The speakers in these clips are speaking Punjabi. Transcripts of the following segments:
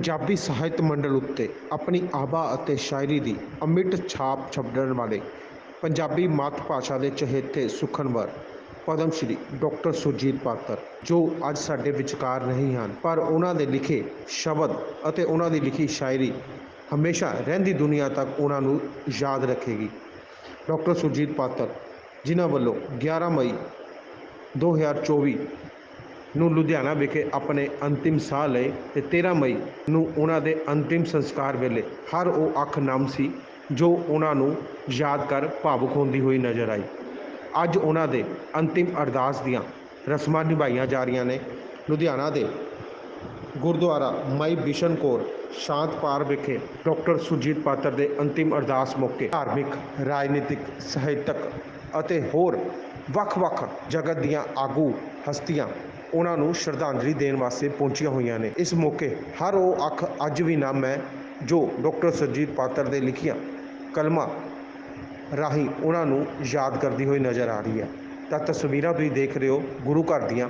ਪੰਜਾਬੀ ਸਾਹਿਤ ਮੰਡਲ ਉੱਤੇ ਆਪਣੀ ਆਭਾ ਅਤੇ ਸ਼ਾਇਰੀ ਦੀ ਅਮਿੱਟ ਛਾਪ ਛੱਡਣ ਵਾਲੇ ਪੰਜਾਬੀ ਮਾਤ ਭਾਸ਼ਾ ਦੇ ਚਹੇਤੇ ਸੁਖਨਵਰ, ਪਦਮ ਸ਼੍ਰੀ ਡਾਕਟਰ ਸੁਰਜੀਤ ਪਾਤਰ, ਜੋ ਅੱਜ ਸਾਡੇ ਵਿਚਕਾਰ ਨਹੀਂ ਹਨ। ਪਰ ਉਹਨਾਂ ਦੇ ਲਿਖੇ ਸ਼ਬਦ ਅਤੇ ਉਹਨਾਂ ਦੀ ਲਿਖੀ ਸ਼ਾਇਰੀ ਹਮੇਸ਼ਾ ਰਹਿੰਦੀ ਦੁਨੀਆ ਤੱਕ ਉਹਨਾਂ ਨੂੰ ਯਾਦ ਰੱਖੇਗੀ। ਡਾਕਟਰ ਸੁਰਜੀਤ ਪਾਤਰ, ਜਿਨ੍ਹਾਂ ਵੱਲੋਂ 11 ਮਈ 2024 ਨੂੰ ਲੁਧਿਆਣਾ ਵਿਖੇ ਆਪਣੇ ਅੰਤਿਮ ਸਾਹ ਲਏ ਤੇ 13 ਮਈ ਨੂੰ ਉਹਨਾਂ ਦੇ ਅੰਤਿਮ ਸੰਸਕਾਰ ਵੇਲੇ ਹਰ ਉਹ ਅੱਖ ਨਮ ਸੀ, ਜੋ ਉਹਨਾਂ ਨੂੰ ਯਾਦ ਕਰ ਭਾਵੁਕ ਹੁੰਦੀ ਹੋਈ ਨਜ਼ਰ ਆਈ। ਅੱਜ ਉਹਨਾਂ ਦੇ ਅੰਤਿਮ ਅਰਦਾਸ ਦੀਆਂ ਰਸਮਾਂ ਨਿਭਾਈਆਂ ਜਾ ਰਹੀਆਂ ਨੇ। ਲੁਧਿਆਣਾ ਦੇ ਗੁਰਦੁਆਰਾ ਮਾਈ ਬਿਸ਼ਨ ਕੌਰ ਸ਼ਾਂਤ ਪਾਰ ਵਿਖੇ ਡਾਕਟਰ ਸੁਰਜੀਤ ਪਾਤਰ ਦੇ ਅੰਤਿਮ ਅਰਦਾਸ ਮੌਕੇ ਧਾਰਮਿਕ, ਰਾਜਨੀਤਿਕ, ਸਾਹਿਤਕ ਅਤੇ ਹੋਰ ਵੱਖ-ਵੱਖ ਜਗਤ ਦੀਆਂ ਆਗੂ, ਹਸਤੀਆਂ ਉਹਨਾਂ ਨੂੰ ਸ਼ਰਧਾਂਜਲੀ ਦੇਣ ਵਾਸਤੇ ਪਹੁੰਚੀਆਂ ਹੋਈਆਂ ਨੇ। ਇਸ ਮੌਕੇ ਹਰ ਉਹ ਅੱਖ ਅੱਜ ਵੀ ਨਮ ਹੈ ਜੋ ਡਾਕਟਰ ਸੁਰਜੀਤ ਪਾਤਰ ਦੇ ਲਿਖੀਆਂ ਕਲਮਾਂ ਰਾਹੀਂ ਉਹਨਾਂ ਨੂੰ ਯਾਦ ਕਰਦੀ ਹੋਈ ਨਜ਼ਰ ਆ ਰਹੀ ਹੈ। ਤਾਂ ਤਸਵੀਰਾਂ ਤੁਸੀਂ ਦੇਖ ਰਹੇ ਹੋ ਗੁਰੂ ਘਰ ਦੀਆਂ,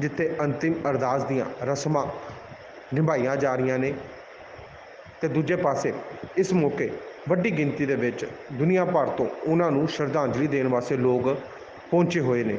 ਜਿੱਥੇ ਅੰਤਿਮ ਅਰਦਾਸ ਦੀਆਂ ਰਸਮਾਂ ਨਿਭਾਈਆਂ ਜਾ ਰਹੀਆਂ ਨੇ। ਤੇ ਦੂਜੇ ਪਾਸੇ ਇਸ ਮੌਕੇ ਵੱਡੀ ਗਿਣਤੀ ਦੇ ਵਿੱਚ ਦੁਨੀਆ ਭਰ ਤੋਂ ਉਹਨਾਂ ਨੂੰ ਸ਼ਰਧਾਂਜਲੀ ਦੇਣ ਵਾਸਤੇ ਲੋਕ ਪਹੁੰਚੇ ਹੋਏ ਨੇ।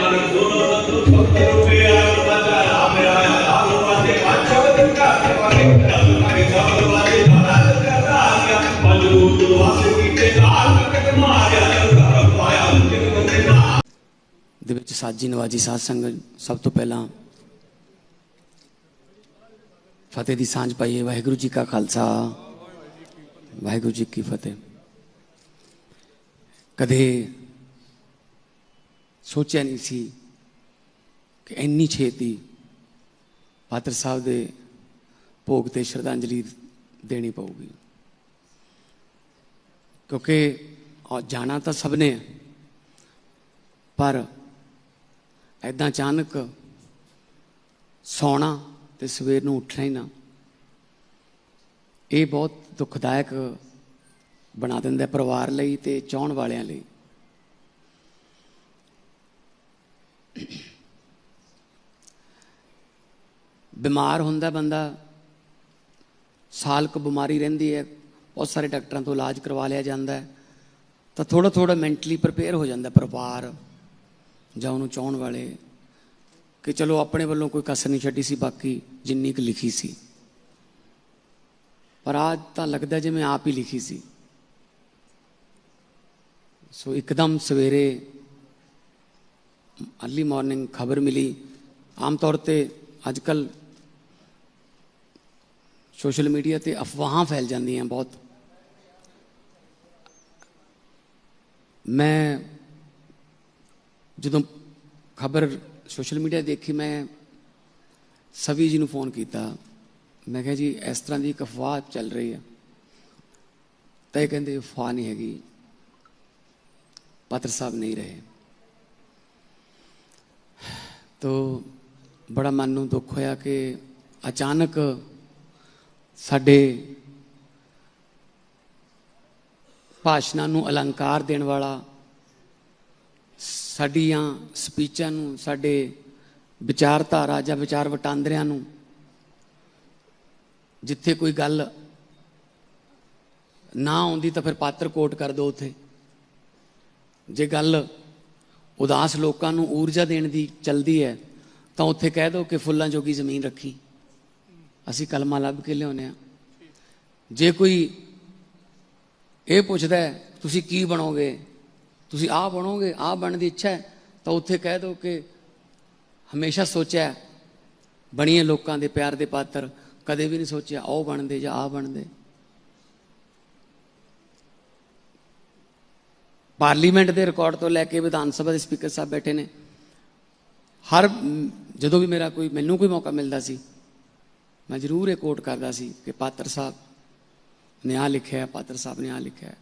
ਵਿੱਚ ਸਾਜੀ ਨਵਾਜੀ ਸਾਧ ਸੰਗਤ ਸਭ ਤੋਂ ਪਹਿਲਾਂ ਫਤਿਹ ਦੀ ਸਾਂਝ ਪਾਈਏ। ਵਾਹਿਗੁਰੂ ਜੀ ਕਾ ਖਾਲਸਾ, ਵਾਹਿਗੁਰੂ ਜੀ ਕੀ ਫਤਿਹ। ਕਦੇ ਸੋਚਿਆ ਨਹੀਂ ਸੀ ਕਿ ਇੰਨੀ ਛੇਤੀ ਪਾਤਰ ਸਾਹਿਬ ਦੇ ਭੋਗ ਤੇ ਸ਼ਰਧਾਂਜਲੀ ਦੇਣੀ ਪਊਗੀ। ਕਿਉਂਕਿ ਜਾਣਾ ਤਾਂ ਸਭ ਨੇ, ਪਰ ਐਦਾਂ ਅਚਾਨਕ ਸੌਣਾ ਤੇ ਸਵੇਰ ਨੂੰ ਉੱਠਣਾ ਹੀ ਨਾ। ਇਹ ਬਹੁਤ ਦੁਖਦਾਇਕ ਬਣਾ ਦਿੰਦਾ ਪਰਿਵਾਰ ਲਈ ਤੇ ਚਾਹਣ ਵਾਲਿਆਂ ਲਈ। ਬਿਮਾਰ ਹੁੰਦਾ ਬੰਦਾ, ਸਾਲ ਕੁ ਬਿਮਾਰੀ ਰਹਿੰਦੀ ਹੈ, ਬਹੁਤ ਸਾਰੇ ਡਾਕਟਰਾਂ ਤੋਂ ਇਲਾਜ ਕਰਵਾ ਲਿਆ ਜਾਂਦਾ ਹੈ, ਤਾਂ ਥੋੜਾ ਥੋੜਾ ਮੈਂਟਲੀ ਪ੍ਰਪੇਅਰ ਹੋ ਜਾਂਦਾ ਪਰਿਵਾਰ। ਜਾਂ ਉਹਨੂੰ ਚਾਹਣ ਵਾਲੇ ਕਿ ਚਲੋ ਆਪਣੇ ਵੱਲੋਂ ਕੋਈ ਕਸਰ ਨਹੀਂ ਛੱਡੀ ਸੀ, ਬਾਕੀ ਜਿੰਨੀ ਕੁ ਲਿਖੀ ਸੀ। ਪਰ ਆਜ ਤਾਂ ਲੱਗਦਾ ਜਿਵੇਂ ਆਪ ਹੀ ਲਿਖੀ ਸੀ। ਸੋ ਇੱਕਦਮ ਸਵੇਰੇ ਅਰਲੀ ਮਾਰਨਿੰਗ ਖਬਰ ਮਿਲੀ। ਆਮ ਤੌਰ ਤੇ ਅੱਜ ਕੱਲ ਸੋਸ਼ਲ ਮੀਡੀਆ ਤੇ ਅਫਵਾਹਾਂ ਫੈਲ ਜਾਂਦੀਆਂ ਬਹੁਤ। ਮੈਂ ਜਦੋਂ ਖਬਰ ਸੋਸ਼ਲ ਮੀਡੀਆ ਦੇਖੀ, ਮੈਂ ਸਵੀ ਜੀ ਨੂੰ ਫੋਨ ਕੀਤਾ। ਮੈਂ ਕਿਹਾ ਜੀ, ਇਸ ਤਰ੍ਹਾਂ ਦੀ ਇੱਕ ਅਫਵਾਹ ਚੱਲ ਰਹੀ ਹੈ। ਤਾਂ ਇਹ ਕਹਿੰਦੇ, ਅਫਵਾਹ ਨਹੀਂ ਹੈਗੀ। ਪਾਤਰ ਸਾਹਿਬ ਨਹੀਂ ਰਹੇ। ਤੋ ਬੜਾ ਮਨ ਨੂੰ ਦੁੱਖ ਹੋਇਆ ਕਿ ਅਚਾਨਕ ਸਾਡੇ ਭਾਸ਼ਣਾਂ ਨੂੰ ਅਲੰਕਾਰ ਦੇਣ ਵਾਲਾ ਸਾਡੀਆਂ ਸਪੀਚਾਂ ਨੂੰ, ਸਾਡੇ ਵਿਚਾਰਧਾਰਾ ਜਾਂ ਵਿਚਾਰ ਵਟਾਂਦਰਿਆਂ ਨੂੰ ਜਿੱਥੇ ਕੋਈ ਗੱਲ ਨਾ ਆਉਂਦੀ ਤਾਂ ਫਿਰ ਪਾਤਰ ਕੋਟ ਕਰ ਦੋ ਉਥੇ। ਜੇ ਗੱਲ ਉਦਾਸ ਲੋਕਾਂ ਨੂੰ ਊਰਜਾ ਦੇਣ ਦੀ ਚਲਦੀ ਹੈ, ਤਾਂ ਉੱਥੇ ਕਹਿ ਦਿਓ ਕਿ ਫੁੱਲਾਂ ਜੋਗੀ ਜ਼ਮੀਨ ਰੱਖੀ। ਅਸੀਂ ਕਲਮਾ ਲੱਭ ਕੇ ਲਿਆਉਂਦੇ ਆ ਜੇ ਕੋਈ ਇਹ ਪੁੱਛਦਾ ਤੁਸੀਂ ਕੀ ਬਣੋਗੇ? ਤੁਸੀਂ ਆਹ ਬਣੋਗੇ, ਆਹ ਬਣਨ ਦੀ ਇੱਛਾ ਹੈ, ਤਾਂ ਉੱਥੇ ਕਹਿ ਦਿਓ ਕਿ ਹਮੇਸ਼ਾ ਸੋਚਿਆ ਬਣੀਏ ਲੋਕਾਂ ਦੇ ਪਿਆਰ ਦੇ ਪਾਤਰ, ਕਦੇ ਵੀ ਨਹੀਂ ਸੋਚਿਆ ਉਹ ਬਣਦੇ ਜਾਂ ਆਹ ਬਣਦੇ। ਪਾਰਲੀਮੈਂਟ ਦੇ ਰਿਕਾਰਡ ਤੋਂ ਲੈ ਕੇ ਵਿਧਾਨ ਸਭਾ ਦੇ ਸਪੀਕਰ ਸਾਹਿਬ ਬੈਠੇ ਨੇ। ਹਰ, ਜਦੋਂ ਵੀ ਮੇਰਾ ਕੋਈ, ਮੈਨੂੰ ਕੋਈ ਮੌਕਾ ਮਿਲਦਾ ਸੀ, ਮੈਂ ਜ਼ਰੂਰ ਇਹ ਕੋਟ ਕਰਦਾ ਸੀ ਕਿ ਪਾਤਰ ਸਾਹਿਬ ਨੇ ਆਹ ਲਿਖਿਆ, ਪਾਤਰ ਸਾਹਿਬ ਨੇ ਆਹ ਲਿਖਿਆ।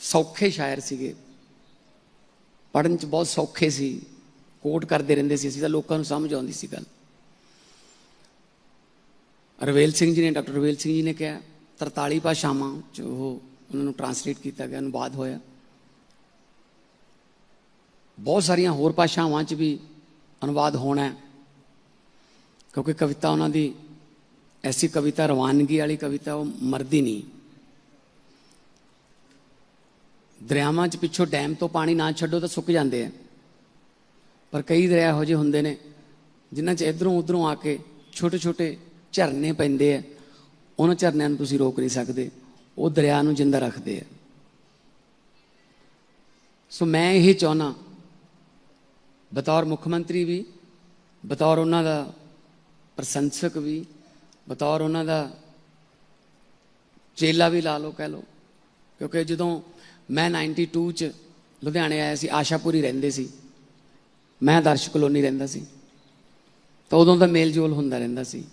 ਸੌਖੇ ਸ਼ਾਇਰ ਸੀਗੇ। ਪੜਨ ਚ ਬਹੁਤ ਸੌਖੇ ਸੀ ਕੋਟ ਕਰਦੇ ਰਹਿੰਦੇ ਸੀ, ਅਸੀਂ ਤਾਂ ਲੋਕਾਂ ਨੂੰ ਸਮਝ ਆਉਂਦੀ ਸੀ ਗੱਲ। ਰਵੇਲ ਸਿੰਘ ਜੀ ਨੇ, ਡਾਕਟਰ ਰਵੇਲ ਸਿੰਘ ਜੀ ਨੇ ਕਿਹਾ 43 ਭਾਸ਼ਾਵਾਂ ਚ ਉਹ ਉਹਨਾਂ ਨੂੰ ਟਰਾਂਸਲੇਟ ਕੀਤਾ ਗਿਆ, ਅਨੁਵਾਦ ਹੋਇਆ। ਬਹੁਤ ਸਾਰੀਆਂ ਹੋਰ ਭਾਸ਼ਾਵਾਂ ਚ ਵੀ ਅਨੁਵਾਦ ਹੋਣਾ ਕਿਉਂਕਿ ਕਵਿਤਾ ਉਹਨਾਂ ਦੀ, ਐਸੀ ਕਵਿਤਾ ਰਵਾਨਗੀ ਵਾਲੀ ਕਵਿਤਾ ਉਹ ਮਰਦੀ ਨਹੀਂ। ਦਰਿਆਵਾਂ 'ਚ ਪਿੱਛੋਂ ਡੈਮ ਤੋਂ ਪਾਣੀ ਨਾ ਛੱਡੋ ਤਾਂ ਸੁੱਕ ਜਾਂਦੇ ਆ। ਪਰ ਕਈ ਦਰਿਆ ਇਹੋ ਜਿਹੇ ਹੁੰਦੇ ਨੇ, ਜਿਨ੍ਹਾਂ 'ਚ ਇਧਰੋਂ ਉਧਰੋਂ ਆ ਕੇ ਛੋਟੇ ਛੋਟੇ ਝਰਨੇ ਪੈਂਦੇ ਆ। ਉਹਨਾਂ ਝਰਨਿਆਂ ਨੂੰ ਤੁਸੀਂ ਰੋਕ ਨਹੀਂ ਸਕਦੇ। ਉਹ ਦਰਿਆ ਨੂੰ ਜਿੰਦਾ ਰੱਖਦੇ ਆ। ਸੋ ਮੈਂ ਇਹ ਚਾਹਨਾ, ਬਤੌਰ ਮੁੱਖ ਮੰਤਰੀ ਵੀ, ਬਤੌਰ ਉਹਨਾਂ ਦਾ ਪ੍ਰਸ਼ੰਸਕ ਵੀ, ਬਤੌਰ ਉਹਨਾਂ ਦਾ ਚੇਲਾ ਵੀ ਲਾ ਲਓ ਕਹਿ ਲਓ। ਕਿਉਂਕਿ ਜਦੋਂ ਮੈਂ 92 ਚ ਲੁਧਿਆਣੇ ਆਇਆ ਸੀ, ਆਸ਼ਾਪੁਰੀ ਰਹਿੰਦੇ ਸੀ। ਮੈਂ ਦਰਸ਼ ਕਲੋਨੀ ਰਹਿੰਦਾ ਸੀ। ਤਾਂ ਉਦੋਂ ਦਾ ਮੇਲ ਜੋਲ ਹੁੰਦਾ ਰਹਿੰਦਾ ਸੀ।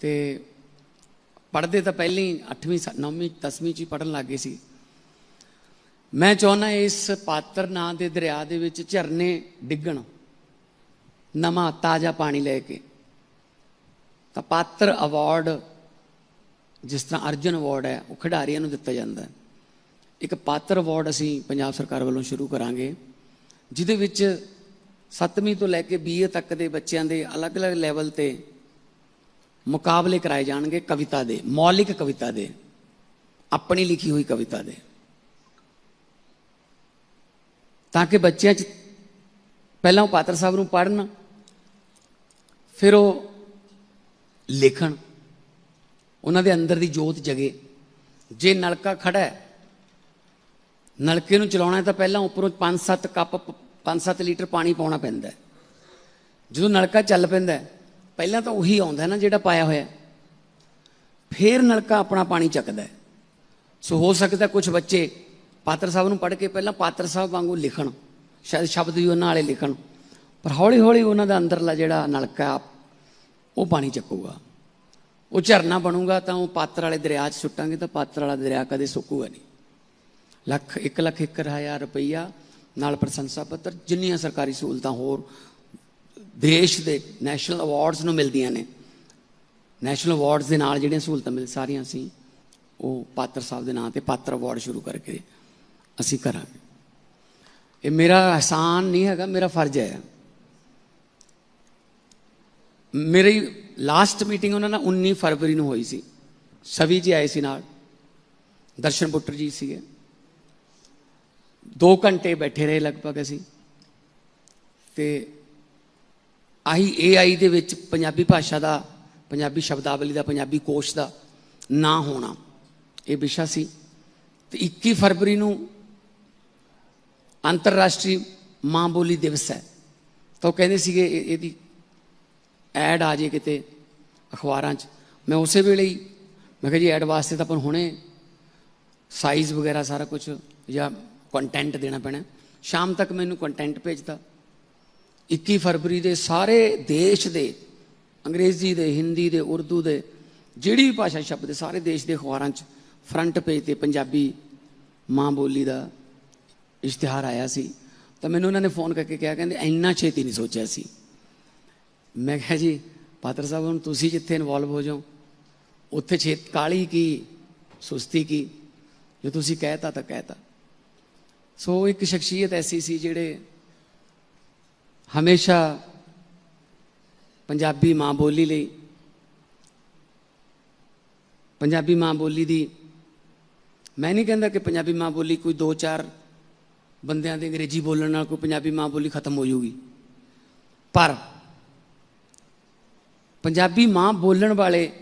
ਤੇ ਪੜ੍ਹਦੇ ਤਾਂ ਪਹਿਲਾਂ ਹੀ 8ਵੀਂ 9ਵੀਂ 10ਵੀਂ ਚ ਹੀ ਪੜਨ ਲੱਗੇ ਸੀ। ਮੈਂ ਚਾਹੁੰਦਾ ਇਸ ਪਾਤਰ ਨਾਂ ਦੇ ਦਰਿਆ ਦੇ ਵਿੱਚ ਝਰਨੇ ਡਿੱਗਣ, ਨਵਾਂ ਤਾਜ਼ਾ ਪਾਣੀ ਲੈ ਕੇ। ਤਾਂ ਪਾਤਰ ਅਵਾਰਡ ਜਿਸ ਤਰ੍ਹਾਂ ਅਰਜਨ ਅਵਾਰਡ ਹੈ, ਉਹ ਖਿਡਾਰੀਆਂ ਨੂੰ ਦਿੱਤਾ ਜਾਂਦਾ ਹੈ। ਇੱਕ ਪਾਤਰ ਅਵਾਰਡ ਅਸੀਂ ਪੰਜਾਬ ਸਰਕਾਰ ਵੱਲੋਂ ਸ਼ੁਰੂ ਕਰਾਂਗੇ, ਜਿਹਦੇ ਵਿੱਚ 7ਵੀਂ ਤੋਂ ਲੈ ਕੇ 20 ਤੱਕ ਦੇ ਬੱਚਿਆਂ ਦੇ ਅਲੱਗ-ਅਲੱਗ ਲੈਵਲ ਤੇ ਮੁਕਾਬਲੇ ਕਰਾਏ ਜਾਣਗੇ ਕਵਿਤਾ ਦੇ, ਮੌਲਿਕ ਕਵਿਤਾ ਦੇ, ਆਪਣੀ ਲਿਖੀ ਹੋਈ ਕਵਿਤਾ ਦੇ। ਤਾਂ ਕਿ ਬੱਚਿਆਂ 'ਚ ਪਹਿਲਾਂ ਉਹ ਪਾਤਰ ਸਾਹਿਬ ਨੂੰ ਪੜ੍ਹਨ, ਫਿਰ ਉਹ ਲਿਖਣ, ਉਹਨਾਂ ਦੇ ਅੰਦਰ ਦੀ ਜੋਤ ਜਗੇ। ਜੇ ਨਲਕਾ ਖੜਾ ਹੈ ਨਲਕੇ ਨੂੰ ਚਲਾਉਣਾ ਤਾਂ ਪਹਿਲਾਂ ਉੱਪਰੋਂ 5-7 ਕੱਪ 5-7 ਲੀਟਰ ਪਾਣੀ ਪਾਉਣਾ ਪੈਂਦਾ ਜਦੋਂ ਨਲਕਾ ਚੱਲ ਪੈਂਦਾ ਪਹਿਲਾਂ ਤਾਂ ਉਹੀ ਆਉਂਦਾ ਨਾ ਜਿਹੜਾ ਪਾਇਆ ਹੋਇਆ ਹੈ। ਫਿਰ ਨਲਕਾ ਆਪਣਾ ਪਾਣੀ ਚੱਕਦਾ ਸੋ ਹੋ ਸਕਦਾ ਕੁਝ ਬੱਚੇ ਪਾਤਰ ਸਾਹਿਬ ਨੂੰ ਪੜ੍ਹ ਕੇ ਪਹਿਲਾਂ ਪਾਤਰ ਸਾਹਿਬ ਵਾਂਗੂ ਲਿਖਣ, ਸ਼ਾਇਦ ਸ਼ਬਦ ਵੀ ਉਹਨਾਂ ਵਾਲੇ ਲਿਖਣ, ਪਰ ਹੌਲੀ ਹੌਲੀ ਉਹਨਾਂ ਦਾ ਅੰਦਰਲਾ ਜਿਹੜਾ ਨਲਕਾ, ਉਹ ਪਾਣੀ ਚੱਕੂਗਾ। ਉਹ ਝਰਨਾ ਬਣੂਗਾ ਤਾਂ ਉਹ ਪਾਤਰ ਵਾਲੇ ਦਰਿਆ 'ਚ ਸੁੱਟਾਂਗੇ ਤਾਂ ਪਾਤਰ ਵਾਲਾ ਦਰਿਆ ਕਦੇ ਸੁੱਕੂਗਾ ਨਹੀਂ। ਲੱਖ 1 ਲੱਖ 1 ਹਜ਼ਾਰ ਰੁਪਈਆ ਨਾਲ ਪ੍ਰਸ਼ੰਸਾ ਪੱਤਰ, ਜਿੰਨੀਆਂ ਸਰਕਾਰੀ ਸਹੂਲਤਾਂ ਹੋਰ ਦੇਸ਼ ਦੇ ਨੈਸ਼ਨਲ ਅਵਾਰਡਸ ਨੂੰ ਮਿਲਦੀਆਂ ਨੇ। ਨੈਸ਼ਨਲ ਅਵਾਰਡਸ ਦੇ ਨਾਲ ਜਿਹੜੀਆਂ ਸਹੂਲਤਾਂ ਮਿਲ ਸਾਰੀਆਂ ਅਸੀਂ, ਉਹ ਪਾਤਰ ਸਾਹਿਬ ਦੇ ਨਾਂ ਤੇ ਪਾਤਰ ਅਵਾਰਡ ਸ਼ੁਰੂ ਕਰਕੇ ਅਸੀਂ ਕਰਾਂਗੇ। ਇਹ ਮੇਰਾ ਅਹਿਸਾਨ ਨਹੀਂ ਹੈਗਾ, ਮੇਰਾ ਫਰਜ਼ ਹੈ। ਮੇਰੀ ਲਾਸਟ ਮੀਟਿੰਗ ਉਹਨਾਂ ਨਾਲ 19 ਫਰਵਰੀ ਨੂੰ ਹੋਈ ਸੀ। ਸਵੀ ਜੀ ਆਏ ਸੀ ਨਾਲ। ਦਰਸ਼ਨ ਪੁੱਤਰ ਜੀ ਸੀਗੇ। 2 ਘੰਟੇ ਬੈਠੇ ਰਹੇ ਲਗਭਗ ਅਸੀਂ। ਤੇ ਆਹੀ ਏਆਈ ਦੇ ਵਿੱਚ ਪੰਜਾਬੀ ਭਾਸ਼ਾ ਦਾ, ਪੰਜਾਬੀ ਸ਼ਬਦਾਵਲੀ ਦਾ, ਪੰਜਾਬੀ ਕੋਸ਼ ਦਾ ਨਾ ਹੋਣਾ। ਇਹ ਵਿਸ਼ਾ ਸੀ। ਤੇ 21 ਫਰਵਰੀ ਨੂੰ ਅੰਤਰਰਾਸ਼ਟਰੀ ਮਾਂ ਬੋਲੀ ਦਿਵਸ ਹੈ। ਤਾਂ ਉਹ ਕਹਿੰਦੇ ਸੀਗੇ, ਇਹ- ਇਹਦੀ ਐਡ ਆ ਜੇ ਕਿਤੇ ਅਖਬਾਰਾਂ 'ਚ। ਮੈਂ ਉਸੇ ਵੇਲੇ ਹੀ, ਮੈਂ ਕਿਹਾ ਜੀ, ਐਡ ਵਾਸਤੇ ਤਾਂ ਆਪਾਂ ਹੁਣੇ ਸਾਈਜ਼ ਵਗੈਰਾ ਸਾਰਾ ਕੁਝ ਜਾਂ ਕੰਟੈਂਟ ਦੇਣਾ ਪੈਣਾ। ਸ਼ਾਮ ਤੱਕ ਮੈਨੂੰ ਕੰਟੈਂਟ ਭੇਜਤਾ। 21 ਫਰਵਰੀ ਦੇ ਸਾਰੇ ਦੇਸ਼ ਦੇ, ਅੰਗਰੇਜ਼ੀ ਦੇ, ਹਿੰਦੀ ਦੇ, ਉਰਦੂ ਦੇ, ਜਿਹੜੀ ਵੀ ਭਾਸ਼ਾ ਸ਼ਬਦ ਸਾਰੇ ਦੇਸ਼ ਦੇ ਅਖਬਾਰਾਂ 'ਚ ਫਰੰਟ ਪੇਜ ਤੇ ਪੰਜਾਬੀ ਮਾਂ ਬੋਲੀ ਦਾ ਇਸ਼ਤਿਹਾਰ ਆਇਆ ਸੀ। ਤਾਂ ਮੈਨੂੰ ਉਹਨਾਂ ਨੇ ਫੋਨ ਕਰਕੇ ਕਿਹਾ, ਕਹਿੰਦੇ ਇੰਨਾ ਛੇਤੀ ਨਹੀਂ ਸੋਚਿਆ ਸੀ। ਮੈਂ ਕਿਹਾ ਜੀ, ਪਾਤਰ ਸਾਹਿਬ, ਹੁਣ ਤੁਸੀਂ ਜਿੱਥੇ ਇਨਵੋਲਵ ਹੋ ਜਾਓ, ਉੱਥੇ ਛੇਤ ਕਾਲੀ ਕੀ, ਸੁਸਤੀ ਕੀ? ਜੋ ਤੁਸੀਂ ਕਹਿਤਾ ਤਾਂ ਕਹਿਤਾ। ਸੋ ਇੱਕ ਸ਼ਖਸੀਅਤ ਐਸੀ ਸੀ ਜਿਹੜੇ ਹਮੇਸ਼ਾ ਪੰਜਾਬੀ ਮਾਂ ਬੋਲੀ ਲਈ, ਪੰਜਾਬੀ ਮਾਂ ਬੋਲੀ ਦੀ, ਮੈਂ ਨਹੀਂ ਕਹਿੰਦਾ ਕਿ ਪੰਜਾਬੀ ਮਾਂ ਬੋਲੀ ਕੋਈ ਦੋ ਚਾਰ ਬੰਦਿਆਂ ਦੇ ਅੰਗਰੇਜ਼ੀ ਬੋਲਣ ਨਾਲ ਕੋਈ ਪੰਜਾਬੀ ਮਾਂ ਬੋਲੀ ਖਤਮ ਹੋ ਜਾਊਗੀ। ਪਰ ਪੰਜਾਬੀ ਮਾਂ ਬੋਲਣ ਵਾਲੇ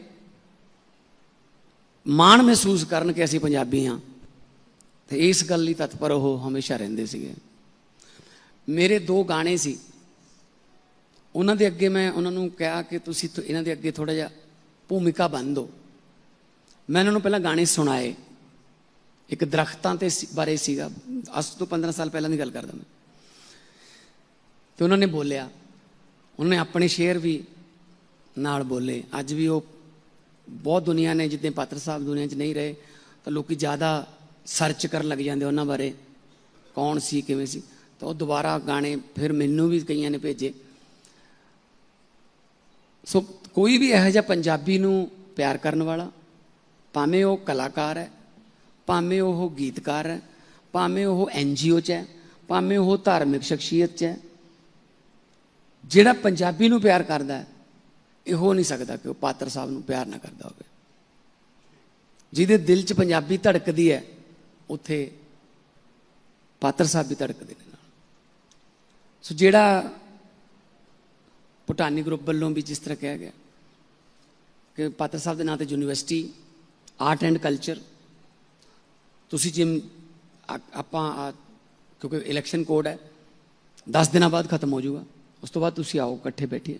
ਮਾਣ ਮਹਿਸੂਸ ਕਰਨ ਕਿ ਅਸੀਂ ਪੰਜਾਬੀ ਹਾਂ। ਤੇ ਇਸ ਗੱਲ ਲਈ ਤਤਪਰ ਉਹ ਹਮੇਸ਼ਾ ਰਹਿੰਦੇ ਸੀਗੇ। ਮੇਰੇ ਦੋ ਗਾਣੇ ਸੀ। ਉਹਨਾਂ ਦੇ ਅੱਗੇ ਮੈਂ ਉਹਨਾਂ ਨੂੰ ਕਿਹਾ ਕਿ ਤੁਸੀਂ ਇਹਨਾਂ ਦੇ ਅੱਗੇ ਥੋੜਾ ਜਿਹਾ ਭੂਮਿਕਾ ਬਣ ਦਿਓ। ਮੈਂ ਉਹਨਾਂ ਨੂੰ ਪਹਿਲਾਂ ਗਾਣੇ ਸੁਣਾਏ। ਇੱਕ ਦਰਖਤਾਂ ਤੇ ਬਾਰੇ ਸੀਗਾ। ਅੱਜ ਤੋਂ 15 ਸਾਲ ਪਹਿਲਾਂ ਦੀ ਗੱਲ ਕਰਦਾ ਮੈਂ। ਤੇ ਉਹਨਾਂ ਨੇ ਬੋਲਿਆ। ਉਹਨਾਂ ਨੇ ਆਪਣੇ ਸ਼ੇਰ ਵੀ ਨਾਲ ਬੋਲੇ। ਅੱਜ ਵੀ ਉਹ ਬਹੁਤ ਦੁਨੀਆ ਨੇ, ਜਿੱਦਾਂ ਪਾਤਰ ਸਾਹਿਬ ਦੁਨੀਆ 'ਚ ਨਹੀਂ ਰਹੇ, ਤਾਂ ਲੋਕੀ ਜ਼ਿਆਦਾ ਸਰਚ ਕਰਨ ਲੱਗ ਜਾਂਦੇ ਉਹਨਾਂ ਬਾਰੇ, ਕੌਣ ਸੀ, ਕਿਵੇਂ ਸੀ। ਤਾਂ ਉਹ ਦੁਬਾਰਾ ਗਾਣੇ ਫਿਰ ਮੈਨੂੰ ਵੀ ਕਈਆਂ ਨੇ ਭੇਜੇ। ਸੋ ਕੋਈ ਵੀ ਇਹੋ ਜਿਹਾ ਪੰਜਾਬੀ ਨੂੰ ਪਿਆਰ ਕਰਨ ਵਾਲਾ, ਭਾਵੇਂ ਉਹ ਕਲਾਕਾਰ ਹੈ, ਭਾਵੇਂ ਉਹ ਗੀਤਕਾਰ ਹੈ, ਭਾਵੇਂ ਉਹ ਐਨਜੀਓ 'ਚ ਹੈ, ਭਾਵੇਂ ਉਹ ਧਾਰਮਿਕ ਸ਼ਖਸੀਅਤ 'ਚ ਹੈ, ਜਿਹੜਾ ਪੰਜਾਬੀ ਨੂੰ ਪਿਆਰ ਕਰਦਾ ਹੈ, ਇਹ ਹੋ ਨਹੀਂ ਸਕਦਾ ਕਿ ਉਹ ਪਾਤਰ ਸਾਹਿਬ ਨੂੰ ਪਿਆਰ ਨਾ ਕਰਦਾ ਹੋਵੇ। ਜਿਹਦੇ ਦਿਲ 'ਚ ਪੰਜਾਬੀ ਧੜਕਦੀ ਹੈ ਉੱਥੇ ਪਾਤਰ ਸਾਹਿਬ ਵੀ ਧੜਕਦੇ ਨੇ ਨਾਲ। ਸੋ ਜਿਹੜਾ ਭੂਟਾਨੀ ਗਰੁੱਪ ਵੱਲੋਂ ਵੀ ਜਿਸ ਤਰ੍ਹਾਂ ਕਿਹਾ ਗਿਆ ਕਿ ਪਾਤਰ ਸਾਹਿਬ ਦੇ ਨਾਂ ਤੇ ਯੂਨੀਵਰਸਿਟੀ, ਆਰਟ ਐਂਡ ਕਲਚਰ, ਤੁਸੀਂ ਜਿਮ ਆਪਾਂ ਕਿਉਂਕਿ ਇਲੈਕਸ਼ਨ ਕੋਡ ਹੈ 10 ਦਿਨਾਂ ਬਾਅਦ ਖਤਮ ਹੋ ਜਾਊਗਾ। ਉਸ ਤੋਂ ਬਾਅਦ ਤੁਸੀਂ ਆਓ, ਇਕੱਠੇ ਬੈਠੀਏ।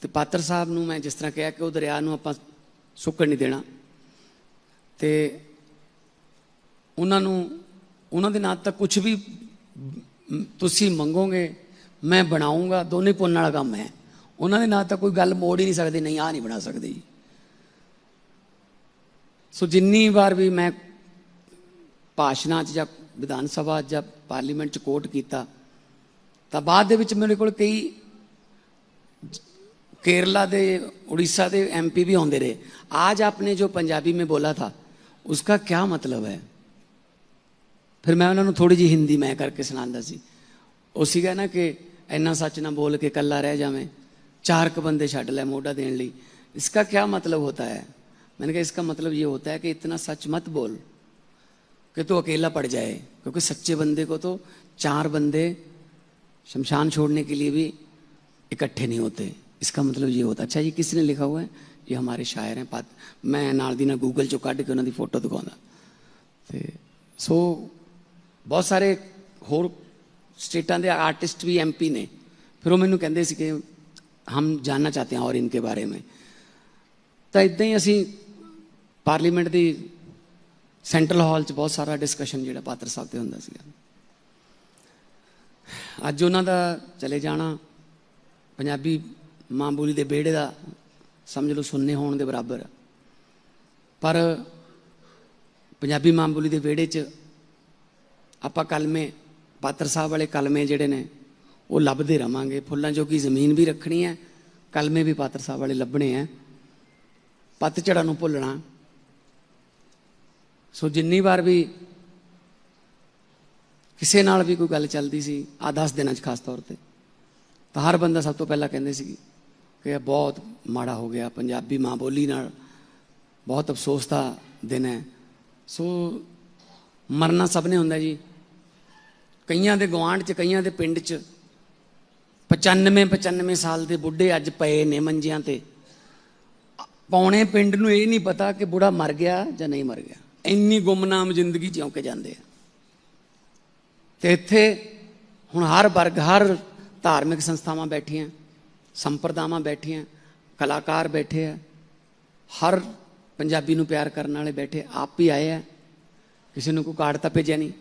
ਤੇ ਪਾਤਰ ਸਾਹਿਬ ਨੂੰ ਮੈਂ ਜਿਸ ਤਰ੍ਹਾਂ ਕਿਹਾ ਕਿ ਉਹ ਦਰਿਆ ਨੂੰ ਆਪਾਂ ਸੁੱਕਣ ਨਹੀਂ ਦੇਣਾ। ਤੇ ਉਹਨਾਂ ਨੂੰ ਉਹਨਾਂ ਦੇ ਨਾਂ ਤੱਕ ਕੁਝ ਵੀ ਮ, ਤੁਸੀਂ ਮੰਗੋਗੇ ਮੈਂ ਬਣਾਉਂਗਾ ਦੋਨੇ ਪੁੰਨ ਵਾਲਾ ਕੰਮ ਹੈ ਉਹਨਾਂ ਦੇ ਨਾਂ ਤੱਕ ਕੋਈ ਗੱਲ ਮੋੜ ਹੀ ਨਹੀਂ ਸਕਦੇ ਨਹੀਂ ਆ ਨਹੀਂ ਬਣਾ ਸਕਦੇ ਜੀ ਸੋ ਜਿੰਨੀ ਵਾਰ ਵੀ ਮੈਂ ਭਾਸ਼ਣਾਂ 'ਚ ਜਾਂ ਵਿਧਾਨ ਸਭਾ 'ਚ ਜਾਂ ਪਾਰਲੀਮੈਂਟ 'ਚ ਕੋਟ ਕੀਤਾ ਤਾਂ ਬਾਅਦ ਦੇ ਵਿੱਚ ਮੇਰੇ ਕੋਲ ਕਈ केरला दे उड़ीसा दे एमपी भी आते रहे आज आपने जो पंजाबी में बोला था उसका क्या मतलब है ਫਿਰ ਮੈਂ ਉਹਨਾਂ ਨੂੰ ਥੋੜੀ ਜੀ ਹਿੰਦੀ ਮੈਂ ਕਰਕੇ ਸੁਣਾਉਂਦਾ ਸੀ ਉਹ ਸੀਗਾ ਨਾ ਕਿ ਇੰਨਾ ਸੱਚ ਨਾ ਬੋਲ ਕੇ ਕੱਲਾ ਰਹਿ ਜਾਵੇਂ ਚਾਰ ਕ ਬੰਦੇ ਛੱਡ ਲੈ ਮੋਢਾ ਦੇਣ ਲਈ इसका क्या मतलब होता है मैंने कहा इसका मतलब ये होता है कि इतना सच मत बोल कि तू अकेला पड़ जाए क्योंकि सच्चे बंदे को तो चार बंदे शमशान छोड़ने के लिए भी इकट्ठे नहीं होते इसका मतलब ये होता अच्छा ये किसने लिखा हुआ है ये हमारे शायर हैं पात मैं ਨਾਲ ਦੀ ਨਾਲ ਗੂਗਲ ਚੋਂ ਕੱਢ ਕੇ ਉਹਨਾਂ ਦੀ ਫੋਟੋ ਦਿਖਾਉਂਦਾ ਤੇ ਸੋ ਬਹੁਤ ਸਾਰੇ ਹੋਰ ਸਟੇਟਾਂ ਦੇ ਆਰਟਿਸਟ ਵੀ ਐਮਪੀ ਨੇ। ਫਿਰ ਉਹ ਮੈਨੂੰ ਕਹਿੰਦੇ ਸੀ ਕਿ ਹਮ ਜਾਨਣਾ ਚਾਹਤੇ ਹਾਂ ਔਰ ਇਨਕੇ ਬਾਰੇ में ਤਾਂ ਇਦਾਂ ਹੀ ਅਸੀਂ ਪਾਰਲੀਮੈਂਟ ਦੀ ਸੈਂਟਰਲ ਹਾਲ 'ਚ ਬਹੁਤ ਸਾਰਾ ਡਿਸਕਸ਼ਨ ਜਿਹੜਾ ਪਾਤਰ ਸਾਹਿਬ ਤੇ ਹੁੰਦਾ ਸੀਗਾ। ਅੱਜ ਉਹਨਾਂ ਦਾ ਚਲੇ ਜਾਣਾ। ਪੰਜਾਬੀ ਮਾਂ ਬੋਲੀ ਦੇ ਵਿਹੜੇ ਦਾ ਸਮਝ ਲਓ ਸੁੰਨੇ ਹੋਣ ਦੇ ਬਰਾਬਰ। ਆ। ਪਰ ਪੰਜਾਬੀ ਮਾਂ ਬੋਲੀ ਦੇ ਵਿਹੜੇ 'ਚ ਆਪਾਂ ਕਲਮੇ, ਪਾਤਰ ਸਾਹਿਬ ਵਾਲੇ ਕਲਮੇ ਜਿਹੜੇ ਨੇ, ਉਹ ਲੱਭਦੇ ਰਵਾਂਗੇ। ਫੁੱਲਾਂ ਜੋ ਕਿ ਜ਼ਮੀਨ ਵੀ ਰੱਖਣੀ ਹੈ, ਕਲਮੇ ਵੀ ਪਾਤਰ ਸਾਹਿਬ ਵਾਲੇ ਲੱਭਣੇ ਆ ਪਤਝੜਾਂ ਨੂੰ ਭੁੱਲਣਾ। ਸੋ ਜਿੰਨੀ ਵਾਰ ਵੀ ਕਿਸੇ ਨਾਲ ਵੀ ਕੋਈ ਗੱਲ ਚੱਲਦੀ ਸੀ, ਆ 10 ਦਿਨਾਂ 'ਚ ਖਾਸ ਤੌਰ ਤੇ, ਤਾਂ ਹਰ ਬੰਦਾ ਸਭ ਤੋਂ ਪਹਿਲਾਂ ਕਹਿੰਦੇ ਸੀ ਕਿ ਇਹ ਬਹੁਤ ਮਾੜਾ ਹੋ ਗਿਆ। ਪੰਜਾਬੀ ਮਾਂ ਬੋਲੀ ਨਾਲ ਬਹੁਤ ਅਫਸੋਸ ਦਾ ਦਿਨ ਹੈ। ਸੋ ਮਰਨਾ ਸਭ ਨੇ ਹੁੰਦਾ ਜੀ। ਕਈਆਂ ਦੇ ਗਵਾਂਢ 'ਚ, ਕਈਆਂ ਦੇ ਪਿੰਡ 'ਚ। 95 95 ਸਾਲ ਦੇ ਬੁੱਢੇ ਅੱਜ ਪਏ ਨੇ ਮੰਜਿਆਂ ਤੇ। ਪੌਣੇ ਪਿੰਡ ਨੂੰ ਇਹ ਨਹੀਂ ਪਤਾ ਕਿ ਬੁੜਾ ਮਰ ਗਿਆ ਜਾਂ ਨਹੀਂ ਮਰ ਗਿਆ। ਇੰਨੀ ਗੁੰਮਨਾਮ ਜ਼ਿੰਦਗੀ ਜਿਉਂ ਕੇ ਜਾਂਦੇ ਆ। ਤੇ ਇੱਥੇ ਹੁਣ ਹਰ ਵਰਗ, ਹਰ ਧਾਰਮਿਕ ਸੰਸਥਾਵਾਂ ਬੈਠੀਆਂ, ਸੰਪਰਦਾਵਾਂ ਬੈਠੀਆਂ, ਕਲਾਕਾਰ ਬੈਠੇ ਆ। ਹਰ ਪੰਜਾਬੀ ਨੂੰ ਪਿਆਰ ਕਰਨ ਵਾਲੇ ਬੈਠੇ ਆਪ ਹੀ ਆਏ ਆ। ਕਿਸੇ ਨੂੰ ਕੋਈ ਕਾਰਡ ਤਾਂ ਭੇਜਿਆ ਨਹੀਂ।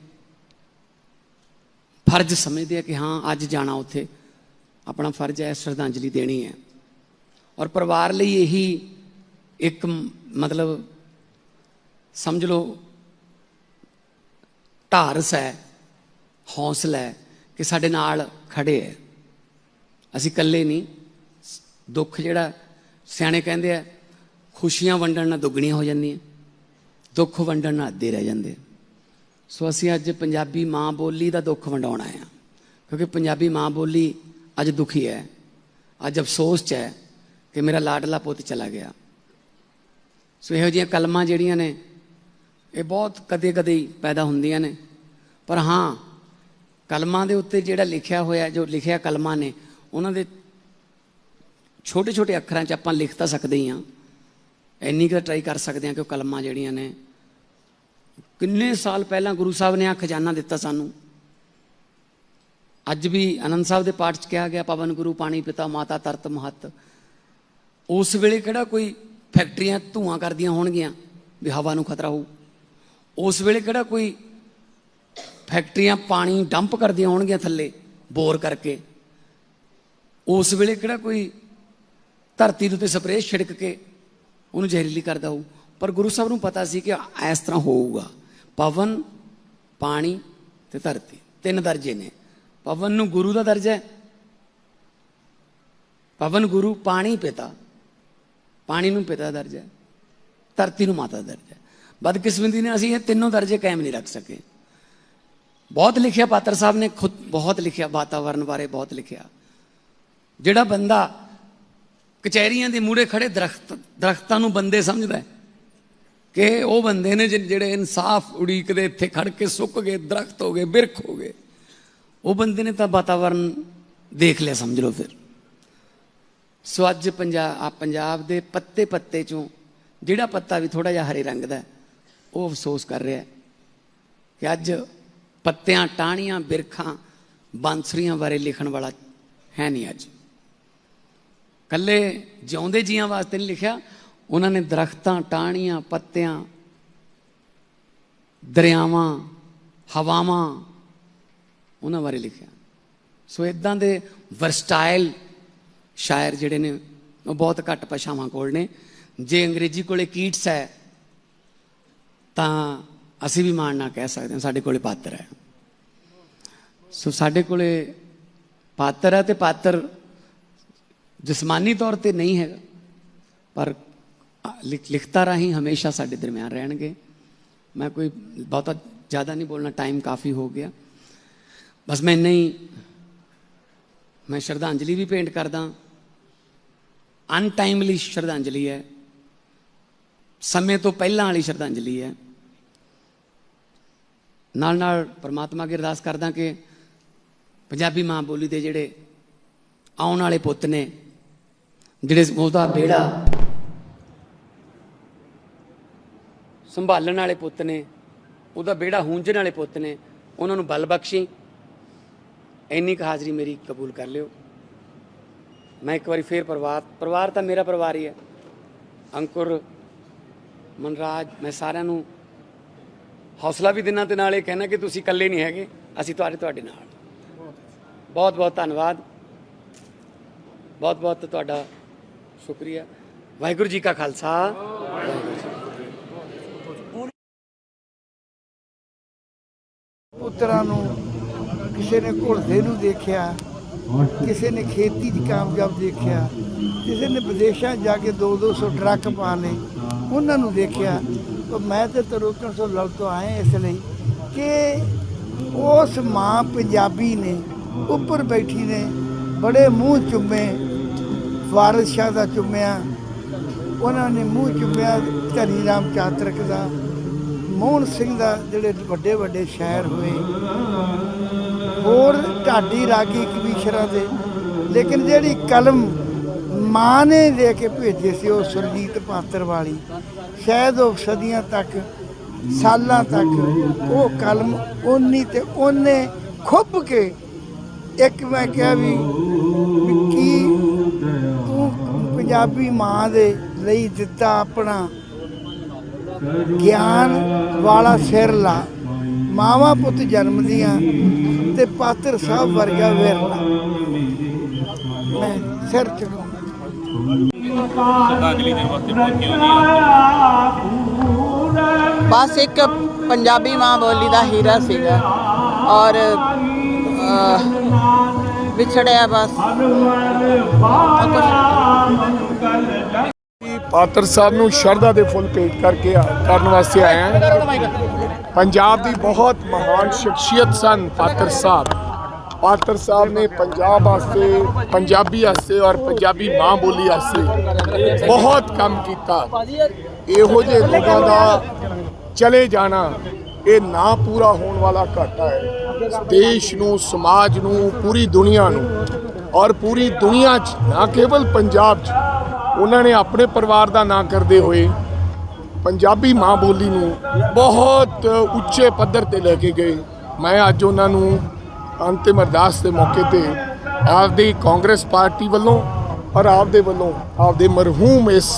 ਫਰਜ਼ ਸਮਝਦੇ ਆ ਕਿ ਹਾਂ, ਅੱਜ ਜਾਣਾ ਉੱਥੇ। ਆਪਣਾ ਫਰਜ਼ ਹੈ, ਸ਼ਰਧਾਂਜਲੀ ਦੇਣੀ ਹੈ। ਔਰ ਪਰਿਵਾਰ ਲਈ ਇਹੀ ਇੱਕ ਮਤਲਬ ਸਮਝ ਲਓ, ਢਾਰਸ ਹੈ, ਹੌਸਲਾ ਹੈ ਕਿ ਸਾਡੇ ਨਾਲ ਖੜੇ ਹੈ। ਅਸੀਂ ਇਕੱਲੇ ਨਹੀਂ। ਦੁੱਖ ਜਿਹੜਾ ਸਿਆਣੇ ਕਹਿੰਦੇ ਆ, ਖੁਸ਼ੀਆਂ ਵੰਡਣ ਨਾਲ ਦੁੱਗਣੀਆਂ ਹੋ ਜਾਂਦੀਆਂ। ਦੁੱਖ ਵੰਡਣ ਨਾਲ ਅੱਧੇ ਰਹਿ ਜਾਂਦੇ ਆ। ਸੋ ਅਸੀਂ ਅੱਜ ਪੰਜਾਬੀ ਮਾਂ ਬੋਲੀ ਦਾ ਦੁੱਖ ਵੰਡਾਉਣਾ ਆ ਕਿਉਂਕਿ ਪੰਜਾਬੀ ਮਾਂ ਬੋਲੀ ਅੱਜ ਦੁਖੀ ਹੈ। ਅੱਜ ਅਫਸੋਸ ਚ ਹੈ ਕਿ ਮੇਰਾ ਲਾਡਲਾ ਪੁੱਤ ਚਲਾ ਗਿਆ। ਸੋ ਇਹੋ ਜਿਹੀਆਂ ਕਲਮਾਂ ਜਿਹੜੀਆਂ ਨੇ, ਇਹ ਬਹੁਤ ਕਦੇ-ਕਦੇ ਹੀ ਪੈਦਾ ਹੁੰਦੀਆਂ ਨੇ। ਪਰ ਹਾਂ, ਕਲਮਾਂ ਦੇ ਉੱਤੇ ਜਿਹੜਾ ਲਿਖਿਆ ਹੋਇਆ, ਜੋ ਲਿਖਿਆ ਕਲਮਾਂ ਨੇ, ਉਹਨਾਂ ਦੇ ਛੋਟੇ-ਛੋਟੇ ਅੱਖਰਾਂ 'ਚ ਆਪਾਂ ਲਿਖ ਤਾਂ ਸਕਦੇ ਹੀ ਹਾਂ। ਇੰਨੀ ਕੁ ਟਰਾਈ ਕਰ ਸਕਦੇ ਹਾਂ ਕਿ ਉਹ ਕਲਮਾਂ ਜਿਹੜੀਆਂ ਨੇ ਕਿੰਨੇ ਸਾਲ ਪਹਿਲਾਂ ਗੁਰੂ ਸਾਹਿਬ ਨੇ ਆ ਖਜ਼ਾਨਾ ਦਿੱਤਾ ਸਾਨੂੰ? ਅੱਜ ਵੀ ਆਨੰਦ ਸਾਹਿਬ ਦੇ ਪਾਠ 'ਚ ਕਿਹਾ ਗਿਆ, ਪਵਨ ਗੁਰੂ, ਪਾਣੀ ਪਿਤਾ, ਮਾਤਾ ਤਰਤ ਮਹਤ। ਉਸ ਵੇਲੇ ਕਿਹੜਾ ਕੋਈ ਫੈਕਟਰੀਆਂ ਧੂਆਂ ਕਰਦੀਆਂ ਹੋਣਗੀਆਂ ਵੀ ਹਵਾ ਨੂੰ ਖਤਰਾ ਹੋਊ? ਉਸ ਵੇਲੇ ਕਿਹੜਾ ਕੋਈ ਫੈਕਟਰੀਆਂ ਪਾਣੀ ਡੰਪ ਕਰਦੀਆਂ ਹੋਣਗੀਆਂ ਥੱਲੇ, ਬੋਰ ਕਰਕੇ? ਉਸ ਵੇਲੇ ਕਿਹੜਾ ਕੋਈ ਧਰਤੀ ਦੇ ਉੱਤੇ ਸਪਰੇਅ ਛਿੜਕ ਕੇ ਉਹਨੂੰ ਜ਼ਹਿਰੀਲੀ ਕਰਦਾ ਹੋਊ? ਪਰ ਗੁਰੂ ਸਾਹਿਬ ਨੂੰ ਪਤਾ ਸੀ ਕਿ ਇਸ ਤਰ੍ਹਾਂ ਹੋਊਗਾ। ਪਵਨ, ਪਾਣੀ ਤੇ ਧਰਤੀ। ਤਿੰਨ ਦਰਜੇ ਨੇ। ਪਵਨ ਨੂੰ ਗੁਰੂ ਦਾ ਦਰਜਾ ਹੈ। ਪਵਨ ਗੁਰੂ ਪਾਣੀ ਪਿਤਾ। ਪਾਣੀ ਨੂੰ ਪਿਤਾ ਦਾ ਦਰਜਾ ਹੈ। ਧਰਤੀ ਨੂੰ ਮਾਤਾ ਦਾ ਦਰਜਾ ਹੈ। ਬਦਕਿਸਮਤੀ ਨੇ ਅਸੀਂ ਇਹ ਤਿੰਨੋਂ ਦਰਜੇ ਕਾਇਮ ਨਹੀਂ ਰੱਖ ਸਕੇ। ਬਹੁਤ ਲਿਖਿਆ ਪਾਤਰ ਸਾਹਿਬ ਨੇ, ਖੁਦ ਬਹੁਤ ਲਿਖਿਆ ਵਾਤਾਵਰਣ ਬਾਰੇ ਬਹੁਤ ਲਿਖਿਆ। ਜਿਹੜਾ ਬੰਦਾ ਕਚਹਿਰੀਆਂ ਦੇ ਮੂਹਰੇ ਖੜੇ ਦਰਖਤ, ਦਰਖਤਾਂ ਨੂੰ ਬੰਦੇ ਸਮਝਦਾ ਹੈ। ਕਿ ਉਹ ਬੰਦੇ ਨੇ ਜਿਹੜੇ ਇਨਸਾਫ ਉਡੀਕਦੇ, ਇੱਥੇ ਖੜ ਕੇ ਸੁੱਕ ਗਏ, ਦਰਖਤ ਹੋ ਗਏ, ਬਿਰਖ ਹੋ ਗਏ। ਉਹ ਬੰਦੇ ਨੇ ਤਾਂ ਵਾਤਾਵਰਨ ਦੇਖ ਲਿਆ, ਸਮਝ ਲਓ ਫਿਰ। ਸੋ ਅੱਜ ਪੰਜਾਬ ਆ ਪੰਜਾਬ ਦੇ ਪੱਤੇ ਪੱਤੇ ਚੋਂ ਜਿਹੜਾ ਪੱਤਾ ਵੀ ਥੋੜਾ ਜਿਹਾ ਹਰੇ ਰੰਗ ਦਾ ਉਹ ਅਫਸੋਸ ਕਰ ਰਿਹਾ ਕਿ ਅੱਜ ਪੱਤਿਆਂ, ਟਾਹਣੀਆਂ, ਬਿਰਖਾਂ, ਬਾਂਸਰੀਆਂ ਬਾਰੇ ਲਿਖਣ ਵਾਲਾ ਹੈ ਨਹੀਂ ਅੱਜ। ਕੱਲੇ ਜਿਉਂਦੇ ਜੀਆਂ ਵਾਸਤੇ ਨਹੀਂ ਲਿਖਿਆ ਉਹਨਾਂ ਨੇ ਦਰਖਤਾਂ ਟਾਹਣੀਆਂ, ਪੱਤਿਆਂ, ਦਰਿਆਵਾਂ, ਹਵਾਵਾਂ, ਉਹਨਾਂ ਬਾਰੇ ਲਿਖਿਆ। ਸੋ ਇਦਾਂ ਦੇ ਵਰਸਟਾਈਲ ਸ਼ਾਇਰ ਜਿਹੜੇ ਨੇ, ਉਹ ਬਹੁਤ ਘੱਟ ਭਾਸ਼ਾਵਾਂ ਕੋਲ ਨੇ। ਜੇ ਅੰਗਰੇਜ਼ੀ ਕੋਲੇ ਕੀਟਸ ਹੈ, ਤਾਂ ਅਸੀਂ ਵੀ ਮਾਣ ਨਾ ਕਹਿ ਸਕਦੇ ਹਾਂ, ਸਾਡੇ ਕੋਲੇ ਪਾਤਰ ਹੈ। ਸੋ ਸਾਡੇ ਕੋਲੇ ਪਾਤਰ ਹੈ ਤੇ ਪਾਤਰ ਜਿਸਮਾਨੀ ਤੌਰ ਤੇ ਨਹੀਂ ਹੈਗਾ, ਪਰ ਲਿਖਤਾਂ ਰਾਹੀਂ ਹਮੇਸ਼ਾ ਸਾਡੇ ਦਰਮਿਆਨ ਰਹਿਣਗੇ। ਮੈਂ ਕੋਈ ਬਹੁਤਾ ਜ਼ਿਆਦਾ ਨਹੀਂ ਬੋਲਣਾ ਟਾਈਮ ਕਾਫੀ ਹੋ ਗਿਆ। ਬਸ ਮੈਂ ਇੰਨਾ ਹੀ, ਮੈਂ ਸ਼ਰਧਾਂਜਲੀ ਵੀ ਭੇਂਟ ਕਰਦਾ। ਅਨਟਾਈਮਲੀ ਸ਼ਰਧਾਂਜਲੀ ਹੈ। ਸਮੇਂ ਤੋਂ ਪਹਿਲਾਂ ਵਾਲੀ ਸ਼ਰਧਾਂਜਲੀ ਹੈ। ਨਾਲ ਨਾਲ ਪਰਮਾਤਮਾ ਅੱਗੇ ਅਰਦਾਸ ਕਰਦਾ ਕਿ ਪੰਜਾਬੀ ਮਾਂ ਬੋਲੀ ਦੇ ਜਿਹੜੇ ਆਉਣ ਵਾਲੇ ਪੁੱਤ ਨੇ, ਜਿਹੜੇ ਉਹਦਾ ਬੇੜਾ ਸੰਭਾਲਣ ਵਾਲੇ ਪੁੱਤ ਨੇ, ਉਹਦਾ ਬੇੜਾ ਹੂੰਝਣ ਵਾਲੇ ਪੁੱਤ ਨੇ, ਉਹਨਾਂ ਨੂੰ ਬਲ ਬਖਸ਼ੀ। ਇੰਨੀ ਕੁ ਹਾਜ਼ਰੀ ਮੇਰੀ ਕਬੂਲ ਕਰ ਲਿਓ। ਮੈਂ ਇੱਕ ਵਾਰੀ ਫੇਰ ਪਰਿਵਾਰ ਪਰਿਵਾਰ ਤਾਂ ਮੇਰਾ ਪਰਿਵਾਰ ਹੀ ਹੈ। ਅੰਕੁਰ, ਮਨਰਾਜ, ਮੈਂ ਸਾਰਿਆਂ ਨੂੰ ਹੌਸਲਾ ਵੀ ਦਿਨਾਂ ਤੇ ਨਾਲ ਇਹ ਕਹਿਣਾ ਕਿ ਤੁਸੀਂ ਇਕੱਲੇ ਨਹੀਂ ਹੈਗੇ, ਅਸੀਂ ਤੁਹਾਡੇ ਤੁਹਾਡੇ ਨਾਲ। ਬਹੁਤ ਬਹੁਤ ਧੰਨਵਾਦ। ਬਹੁਤ ਬਹੁਤ ਤੁਹਾਡਾ ਸ਼ੁਕਰੀਆ। ਵਾਹਿਗੁਰੂ ਜੀ ਕਾ ਖਾਲਸਾ। ਵਾਹਿਗੁਰੂ ਜੀ ਪੁੱਤਰਾਂ ਨੂੰ ਕਿਸੇ ਨੇ ਘੁਲਦੇ ਨੂੰ ਦੇਖਿਆ, ਕਿਸੇ ਨੇ ਖੇਤੀ 'ਚ ਕਾਮਯਾਬ ਦੇਖਿਆ, ਕਿਸੇ ਨੇ ਵਿਦੇਸ਼ਾਂ ਜਾ ਕੇ 2-200 ਟਰੱਕ ਪਾਣੇ ਉਹਨਾਂ ਨੂੰ ਦੇਖਿਆ। ਤਾਂ ਮੈਂ ਤੇ ਤਰੁਕਣ ਸੋ ਲੜ ਤੋਂ ਆਏ ਇਸ ਲਈ ਕਿ ਉਸ ਮਾਂ ਪੰਜਾਬੀ ਨੇ ਉੱਪਰ ਬੈਠੀ ਨੇ, ਬੜੇ ਮੂੰਹ ਚੁੰਮੇ, ਵਾਰਿਸ ਸ਼ਾਹ ਦਾ ਚੁੰਮਿਆ। ਉਹਨਾਂ ਨੇ ਮੂੰਹ ਚੁੰਮਿਆ ਧਨੀ ਰਾਮ ਚਾਤਰਕ ਦਾ। ਮੋਹਨ ਸਿੰਘ ਦਾ ਜਿਹੜੇ ਵੱਡੇ ਵੱਡੇ ਸ਼ਾਇਰ ਹੋਏ, ਹੋਰ ਢਾਡੀ ਰਾਗੀ ਕਵੀਸ਼ਰਾਂ ਦੇ, ਲੇਕਿਨ ਜਿਹੜੀ ਕਲਮ ਮਾਂ ਨੇ ਦੇ ਕੇ ਭੇਜੇ ਸੀ ਉਹ ਸੁਰਜੀਤ ਪਾਤਰ ਵਾਲੀ, ਸ਼ਾਇਦ ਉਹ ਸਦੀਆਂ ਤੱਕ, ਸਾਲਾਂ ਤੱਕ ਉਹ ਕਲਮ ਉਨੀ ਤੇ ਉਹਨੇ ਖੁੱਭ ਕੇ ਇੱਕ ਮੈਂ ਕਿਹਾ ਵੀ ਕੀ ਤੂੰ ਪੰਜਾਬੀ ਮਾਂ ਦੇ ਲਈ ਦਿੱਤਾ ਆਪਣਾ ਗਿਆਨ ਵਾਲਾ ਸਿਰ ਲਾ। ਮਾਵਾ ਪੁੱਤ ਜਨਮਦੀਆਂ ਤੇ ਪਾਤਰ ਸਾਹਿਬ ਵਰਗਾ ਵਿਰਲਾ ਮੈਂ ਸਿਰ ਚੜਾਉਂਦਾ ਬਸ ਇੱਕ ਪੰਜਾਬੀ ਮਾਂ ਬੋਲੀ ਦਾ ਹੀਰਾ ਸੀਗਾ ਔਰ ਵਿਛੜਿਆ ਬਸ। ਪਾਤਰ ਸਾਹਿਬ ਨੂੰ ਸ਼ਰਧਾ ਦੇ ਫੁੱਲ ਭੇਟ ਕਰਕੇ ਕਰਨ ਵਾਸਤੇ ਆਇਆ ਪੰਜਾਬ ਦੀ ਬਹੁਤ ਮਹਾਨ ਸ਼ਖਸੀਅਤ ਸਨ ਪਾਤਰ ਸਾਹਿਬ। ਪਾਤਰ ਸਾਹਿਬ ਨੇ ਪੰਜਾਬ ਵਾਸਤੇ, ਪੰਜਾਬੀ ਵਾਸਤੇ ਔਰ ਪੰਜਾਬੀ ਮਾਂ ਬੋਲੀ ਵਾਸਤੇ ਬਹੁਤ ਕੰਮ ਕੀਤਾ। ਇਹੋ ਜਿਹੇ ਲੋਕਾਂ ਦਾ ਚਲੇ ਜਾਣਾ, ਇਹ ਨਾ ਪੂਰਾ ਹੋਣ ਵਾਲਾ ਘਾਟਾ ਹੈ। ਦੇਸ਼ ਨੂੰ, ਸਮਾਜ ਨੂੰ, ਪੂਰੀ ਦੁਨੀਆ ਨੂੰ ਔਰ ਪੂਰੀ ਦੁਨੀਆ 'ਚ ਨਾ ਕੇਵਲ ਪੰਜਾਬ 'ਚ ਉਹਨਾਂ ਨੇ ਆਪਣੇ ਪਰਿਵਾਰ ਦਾ ਨਾਂ ਕਰਦੇ ਹੋਏ ਪੰਜਾਬੀ ਮਾਂ ਬੋਲੀ ਨੂੰ ਬਹੁਤ ਉੱਚੇ ਪੱਧਰ ਤੇ ਲੈ ਕੇ ਗਏ। ਮੈਂ ਅੱਜ ਉਹਨਾਂ ਨੂੰ ਅੰਤਿਮ ਅਰਦਾਸ ਦੇ ਮੌਕੇ ਤੇ ਆਪਦੀ ਕਾਂਗਰਸ ਪਾਰਟੀ ਵੱਲੋਂ ਔਰ ਆਪਦੇ ਵੱਲੋਂ ਆਪਦੇ ਮਰਹੂਮ ਇਸ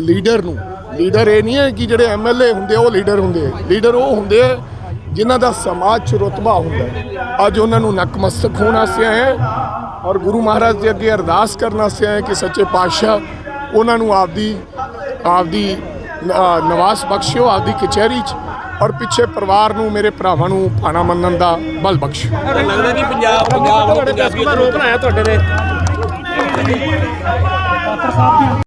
ਲੀਡਰ ਨੂੰ, ਲੀਡਰ ਇਹ ਨਹੀਂ ਹੈ ਕਿ ਜਿਹੜੇ ਐਮਐਲਏ ਹੁੰਦੇ ਉਹ ਲੀਡਰ ਹੁੰਦੇ ਆ। ਲੀਡਰ ਉਹ ਹੁੰਦੇ ਆ ਜਿਨ੍ਹਾਂ ਦਾ ਸਮਾਜ 'ਚ ਰੁਤਬਾ ਹੁੰਦਾ ਅੱਜ ਉਹਨਾਂ ਨੂੰ ਨਕਮਸਤਕ ਹੋਣ ਵਾਸਤੇ ਹੈ। ਔਰ ਗੁਰੂ ਮਹਾਰਾਜ ਦੇ ਅੱਗੇ ਅਰਦਾਸ ਕਰਨ ਵਾਸਤੇ ਆਏ ਕਿ ਸੱਚੇ ਪਾਤਸ਼ਾਹ ਉਹਨਾਂ ਨੂੰ ਆਪਦੀ ਆਪਦੀ ਨਿਵਾਸ ਬਖਸ਼ਿਓ ਆਪਦੀ ਕਚਹਿਰੀ 'ਚ ਔਰ ਪਿੱਛੇ ਪਰਿਵਾਰ ਨੂੰ ਮੇਰੇ ਭਰਾਵਾਂ ਨੂੰ ਭਾਣਾ ਮੰਨਣ ਦਾ ਬਲ ਬਖਸ਼ਿਓ। ਲੱਗਦਾ ਨਹੀਂ ਪੰਜਾਬ ਪੰਜਾਬ ਪੰਜਾਬੀ ਰੋਕ ਬਣਾਇਆ ਤੁਹਾਡੇ ਨੇ